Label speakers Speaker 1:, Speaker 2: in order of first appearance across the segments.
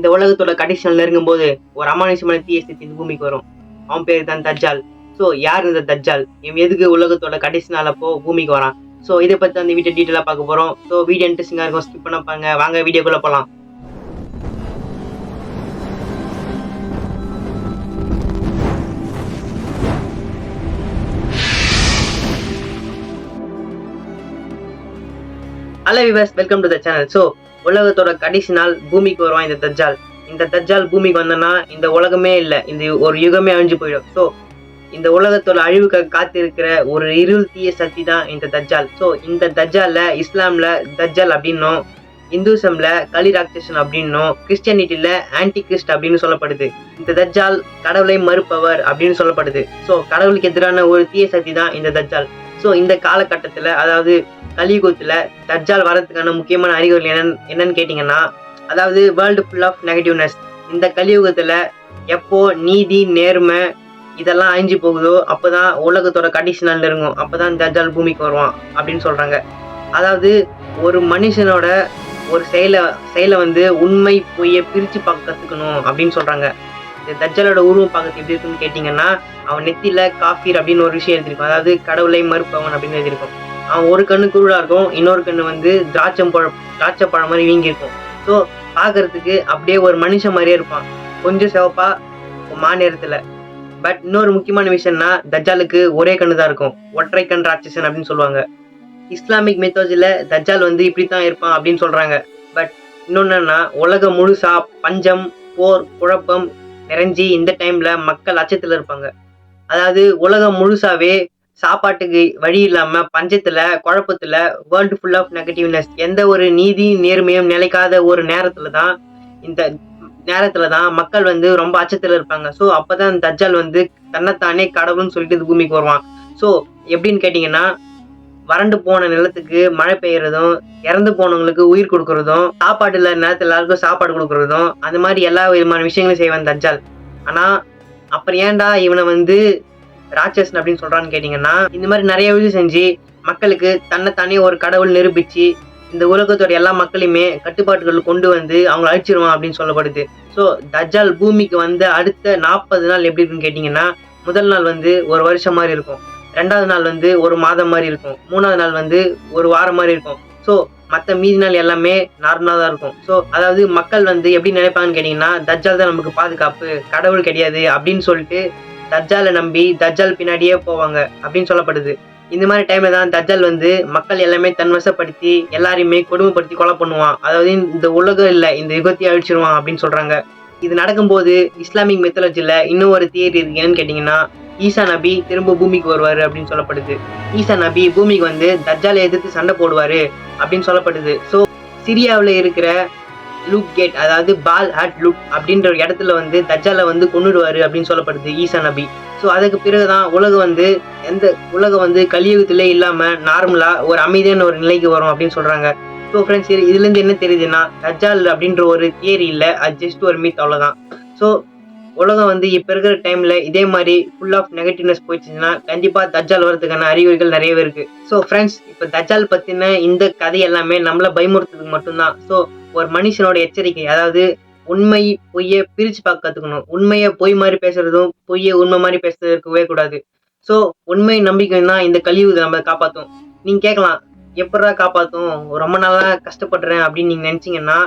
Speaker 1: இந்த உலகத்தோட கடைசி நெருங்கும் போது ஒரு அமானுஷமான தீய சக்தி இந்த பூமிக்கு வரும். அவன் பேர் தான் தஜ்ஜால். ஸோ யார் இந்த தஜ்ஜால்? இவன் எதுக்கு உலகத்தோட கடைசி நாள் அப்போ பூமிக்கு வரான்? ஸோ இதை பற்றி அந்த வீடியோ டீட்டெயிலாக பார்க்க போகிறோம் ஸோ வீடியோ இன்ட்ரெஸ்டிங்காக இருக்கும். ஸ்கிப் பண்ண பாருங்க. வாங்க வீடியோக்குள்ளே போகலாம் hello viewers welcome to the channel so உலகத்தோட கடைசி நாள் பூமிக்கு வருவான் இந்த தஜ்ஜால். இந்த தஜ்ஜால் பூமிக்கு வந்தனா இந்த உலகமே இல்லை. இந்த ஒரு யுகமே அழிஞ்சு போயிடும். ஸோ இந்த உலகத்தோட அழிவுக்கு காத்திருக்கிற ஒரு இருள் தீய சக்தி தான் இந்த தஜ்ஜால். ஸோ இந்த தஜ்ஜால இஸ்லாம்ல தஜ்ஜால் அப்படின்னும் இந்துசம்ல கலி ராட்சசன் அப்படின்னும் கிறிஸ்டியானிட்டியில ஆன்டி கிறிஸ்ட் அப்படின்னு சொல்லப்படுது. இந்த தஜ்ஜால் கடவுளை மறுப்பவர் அப்படின்னு சொல்லப்படுது. ஸோ கடவுளுக்கு எதிரான ஒரு தீய சக்தி தான் இந்த தஜ்ஜால். ஸோ இந்த காலகட்டத்தில் அதாவது கலியுகத்தில் தர்ஜால் வரதுக்கான முக்கியமான அறிகுறிகள் என்னன்னு என்னன்னு கேட்டிங்கன்னா அதாவது வேர்ல்டு ஃபுல் ஆஃப் நெகட்டிவ்னஸ் இந்த கலியுகத்தில் எப்போ நீதி நேர்மை இதெல்லாம் அழிஞ்சு போகுதோ அப்போ தான் உலகத்தோட கடைசி நாள் அப்போ தான் தஜ்ஜால் பூமிக்கு வருவான் அப்படின்னு சொல்கிறாங்க அதாவது ஒரு மனுஷனோட ஒரு செயலை செயலை வந்து உண்மை பொய்யை பிரித்து பார்க்க கற்றுக்கணும் அப்படின்னு சொல்கிறாங்க இந்த தஜ்ஜலோட உருவம் பார்க்கறது எப்படி இருக்குன்னு கேட்டிங்கன்னா அவன் நெத்தியில் காஃபீர் அப்படின்னு ஒரு விஷயம் எழுதியிருக்கும். அதாவது கடவுளை மறுப்பவன் அப்படின்னு எழுதியிருக்கும். ஒரு கண்ணு குருடா இருக்கும் இன்னொரு கண்ணு வந்து திராட்சம் பழம் திராட்சை பழம் மாதிரி வீங்கி இருக்கும் ஸோ பார்க்கறதுக்கு அப்படியே ஒரு மனுஷன் மாதிரியே இருப்பான். கொஞ்சம் சிவப்பா மா நேரத்தில். பட் இன்னொரு முக்கியமான விஷயம்னா தஜ்ஜாலுக்கு ஒரே கண்ணு தான் இருக்கும். ஒற்றை கண் ராட்சசன் அப்படின்னு சொல்லுவாங்க. இஸ்லாமிக் மெத்தாலஜில தஜ்ஜால் வந்து இப்படி தான் இருப்பான் அப்படின்னு சொல்கிறாங்க பட் இன்னொன்னு என்னன்னா உலகம் முழுசா பஞ்சம் போர் குழப்பம் நிறைஞ்சி இந்த டைமில் மக்கள் அச்சத்தில் இருப்பாங்க. அதாவது உலகம் முழுசாவே சாப்பாட்டுக்கு வழி இல்லாம பஞ்சத்துல குழப்பத்துல வேர்ல்டு ஃபுல் ஆஃப் நெகட்டிவ்னஸ் எந்த ஒரு நீதியும் நேர்மையும் நிலைக்காத ஒரு நேரத்துல தான் இந்த நேரத்துல தான் மக்கள் வந்து ரொம்ப அச்சத்துல இருப்பாங்க. ஸோ அப்பதான் தஜ்ஜால் வந்து தன்னைத்தானே கடவுள்னு சொல்லிட்டு பூமிக்கு வருவான். ஸோ எப்படின்னு கேட்டிங்கன்னா வறண்டு போன நிலத்துக்கு மழை பெய்யறதும் இறந்து போனவங்களுக்கு உயிர் கொடுக்கறதும் சாப்பாடு இல்லாத நேரத்தில் எல்லாருக்கும் சாப்பாடு கொடுக்கறதும் அந்த மாதிரி எல்லா விதமான விஷயங்களும் செய்வான் தஜ்ஜால். ஆனா அப்புறம் ஏன்டா இவனை வந்து ராட்சசன் அப்படின்னு சொல்கிறான்னு கேட்டிங்கன்னா இந்த மாதிரி நிறைய விஷயம் செஞ்சு மக்களுக்கு தன்னைத்தானே ஒரு கடவுள் நிரூபித்து இந்த உலகத்தோட எல்லா மக்களையுமே கட்டுப்பாட்டுகள் கொண்டு வந்து அவங்கள அழிச்சிருவான் அப்படின்னு சொல்லப்படுது. ஸோ தஜால் பூமிக்கு வந்து அடுத்த நாற்பது நாள் எப்படி இருக்குன்னு கேட்டிங்கன்னா முதல் நாள் வந்து ஒரு வருஷம் மாதிரி இருக்கும். ரெண்டாவது நாள் வந்து ஒரு மாதம் மாதிரி இருக்கும். மூணாவது நாள் வந்து ஒரு வாரம் மாதிரி இருக்கும். ஸோ மற்ற மீதி நாள் எல்லாமே நார்மலாக தான் இருக்கும். ஸோ அதாவது மக்கள் வந்து எப்படி நினைப்பாங்கன்னு கேட்டிங்கன்னா தஜால் தான் நமக்கு பாதுகாப்பு கடவுள் கிடையாது அப்படின்னு சொல்லிட்டு தஜ்ஜாலை நம்பி தஜ்ஜால் பின்னாடியே போவாங்க அப்படின்னு சொல்லப்படுது. இந்த மாதிரி டைம்ல தான் தஜ்ஜால் வந்து மக்கள் எல்லாமே தன்வசப்படுத்தி எல்லாரையுமே கொடுமைப்படுத்தி கொலை பண்ணுவான். அதாவது இந்த உலகம் இல்லை இந்த யுகத்தை அழிச்சிருவான் அப்படின்னு சொல்றாங்க. இது நடக்கும்போது இஸ்லாமிக் மெத்தலஜில இன்னும் ஒரு தியரி இருக்கு. என்னன்னு கேட்டிங்கன்னா ஈசா நபி திரும்ப பூமிக்கு வருவாரு அப்படின்னு சொல்லப்படுது. ஈசா நபி பூமிக்கு வந்து தஜ்ஜாலை எதிர்த்து சண்டை போடுவாரு அப்படின்னு சொல்லப்படுது. ஸோ சிரியாவில் இருக்கிற லுக் கேட் அதாவது பால் ஹட் லுக் அப்படின்ற ஒரு இடத்துல வந்து தஜ்ஜாலை வந்து கொண்டுடுவார் அப்படின்னு சொல்லப்படுது ஈசா நபி. ஸோ அதுக்கு பிறகுதான் உலகம் வந்து எந்த உலகம் வந்து கலியுகத்திலே இல்லாமல் நார்மலாக ஒரு அமைதியான ஒரு நிலைக்கு வரும் அப்படின்னு சொல்கிறாங்க ஸோ ஃப்ரெண்ட்ஸ் இது இதுலேருந்து என்ன தெரியுதுன்னா தஜ்ஜால் அப்படின்ற ஒரு தியரி இல்லை அது ஜஸ்ட் ஒரு மீத் அவ்வளோதான் ஸோ உலகம் வந்து இப்போ இருக்கிற டைமில் இதே மாதிரி ஃபுல் ஆஃப் நெகட்டிவ்னஸ் போயிடுச்சுன்னா கண்டிப்பாக தஜ்ஜால் வரதுக்கான அறிகுறிகள் நிறையவே இருக்குது ஸோ ஃப்ரெண்ட்ஸ் இப்போ தஜ்ஜால் பற்றின இந்த கதை எல்லாமே நம்மளை பயமுறுத்துறதுக்கு மட்டும்தான். ஸோ ஒரு மனுஷனோட எச்சரிக்கை அதாவது உண்மை பொய்யை பிரிச்சு பார்க்க கத்துக்கணும். உண்மையை பொய் மாதிரி பேசுறதும் பொய்ய உண்மை மாதிரி பேசுறது இருக்கவே கூடாது. ஸோ உண்மை நம்பிக்கை தான் இந்த கழிவு நம்ம காப்பாற்றும் நீங்க கேட்கலாம் எப்படா காப்பாற்றும் ரொம்ப நாளா கஷ்டப்படுறேன் அப்படின்னு நீங்க நினைச்சீங்கன்னா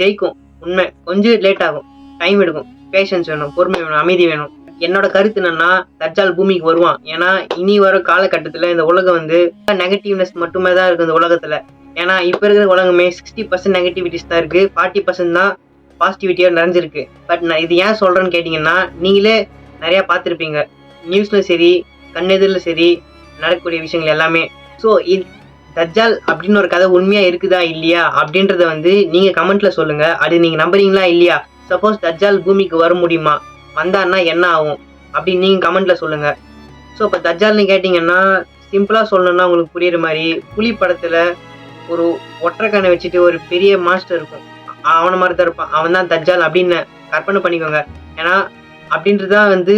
Speaker 1: ஜெயிக்கும். உண்மை. கொஞ்சம் லேட் ஆகும். டைம் எடுக்கும். பேஷன்ஸ் வேணும். பொறுமை வேணும். அமைதி வேணும். என்னோட கருத்து என்னன்னா தஜ்ஜால் பூமிக்கு வருவான். ஏன்னா இனி வர காலகட்டத்துல இந்த உலகம் வந்து நெகட்டிவ்னஸ் மட்டுமே தான் இருக்கு இந்த உலகத்துல. ஏன்னா இப்போ இருக்கிற உலகமே சிக்ஸ்டி பர்சன்ட் நெகட்டிவிட்டிஸ் தான் இருக்கு. ஃபார்ட்டி பர்சன்ட் தான் பாசிட்டிவிட்டியாக நிறைஞ்சிருக்கு. பட் நான் இது ஏன் சொல்கிறேன்னு கேட்டிங்கன்னா நீங்களே நிறையா பார்த்துருப்பீங்க. நியூஸில் சரி கண்ணெதிரில் சரி நடக்கக்கூடிய விஷயங்கள் எல்லாமே. ஸோ இது தஜ்ஜால் அப்படின்னு ஒரு கதை உண்மையாக இருக்குதா இல்லையா அப்படின்றத வந்து நீங்கள் கமெண்ட்டில் சொல்லுங்கள் அது நீங்கள் நம்புறீங்களா இல்லையா? சப்போஸ் தஜ்ஜால் பூமிக்கு வர முடியுமா? வந்தான்னா என்ன ஆகும்? அப்படின்னு நீங்கள் கமெண்ட்டில் சொல்லுங்கள் ஸோ இப்போ தஜ்ஜால்னு கேட்டிங்கன்னா சிம்பிளாக சொல்லணும்னா உங்களுக்கு புரியுற மாதிரி புலி படத்தில் ஒரு ஒற்றைக்கண்ணை வச்சுட்டு ஒரு பெரிய மாஸ்டர் இருக்கும். அவனை மாதிரி தான் இருப்பான். அவன் தான் தஜ்ஜால் அப்படின்னு கற்பனை பண்ணிக்கோங்க. ஏன்னா அப்படின்றதான் வந்து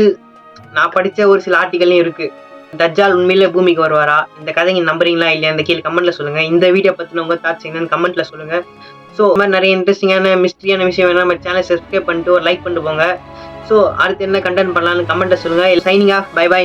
Speaker 1: நான் படித்த ஒரு சில ஆர்டிகல்லையும் இருக்கு. தஜ்ஜால் உண்மையிலே பூமிக்கு வருவாரா? இந்த கதைங்க நம்புறீங்களா இல்லையா? இந்த கீழே கமெண்ட்ல சொல்லுங்க. இந்த வீடியோ பத்தின உங்க தாட்ஸ் என்னன்னு கமெண்ட்ல சொல்லுங்க. ஸோ இந்த மாதிரி நிறைய இன்ட்ரெஸ்டிங்கான மிஸ்ட்ரியான விஷயம் வேணா நம்ம சேனல் சப்ஸ்கிரைப் பண்ணிட்டு ஒரு லைக் பண்ணிட்டு போங்க. ஸோ அடுத்து என்ன கண்டென்ட் பண்ணலாம்னு கமெண்ட்டில் சொல்லுங்கள் சைனிங் ஆஃப் பை பை